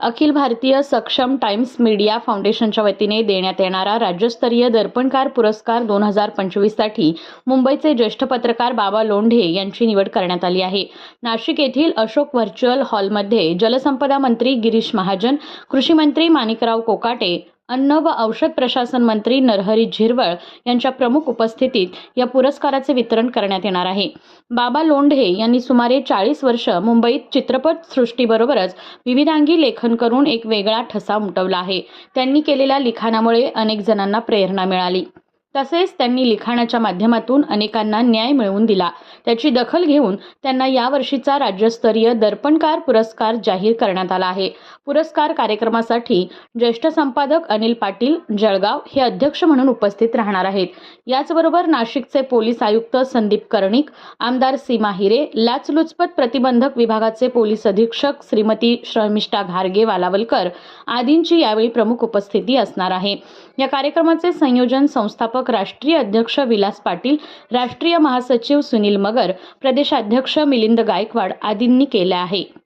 अखिल भारतीय सक्षम times media फाउंडेशनच्या वतीने देण्यात येणारा राज्यस्तरीय दर्पणकार पुरस्कार दोन हजार पंचवीससाठी मुंबईचे ज्येष्ठ पत्रकार बाबा लोंढे यांची निवड करण्यात आली आहे. नाशिक येथील अशोक व्हर्च्युअल हॉलमध्ये जलसंपदा मंत्री गिरीश महाजन कृषी मंत्री माणिकराव कोकाटे अन्न व औषध प्रशासन मंत्री नरहरी झिरवळ यांच्या प्रमुख उपस्थितीत या पुरस्काराचे वितरण करण्यात येणार आहे. बाबा लोंढे यांनी सुमारे चाळीस वर्ष मुंबईत चित्रपट सृष्टीबरोबरच विविधांगी लेखन करून एक वेगळा ठसा उमटवला आहे. त्यांनी केलेल्या लिखाणामुळे अनेक जणांना प्रेरणा मिळाली. तसेच त्यांनी लिखाणाच्या माध्यमातून अनेकांना न्याय मिळवून दिला. त्याची दखल घेऊन त्यांना यावर्षीचा राज्यस्तरीय दर्पणकार पुरस्कार जाहीर करण्यात आला आहे. पुरस्कार कार्यक्रमासाठी ज्येष्ठ संपादक अनिल पाटील जळगाव हे अध्यक्ष म्हणून उपस्थित राहणार आहेत. याचबरोबर नाशिकचे पोलीस आयुक्त संदीप कर्णिक आमदार सीमा हिरे लाचलुचपत प्रतिबंधक विभागाचे पोलीस अधीक्षक श्रीमती शर्मिष्ठा घारगे वालावलकर आदींची यावेळी प्रमुख उपस्थिती असणार आहे. या कार्यक्रमाचे संयोजन संस्थापक राष्ट्रीय अध्यक्ष विलास पाटील राष्ट्रीय महासचिव सुनील मगर प्रदेशाध्यक्ष मिलिंद गायकवाड आदींनी केले आहे.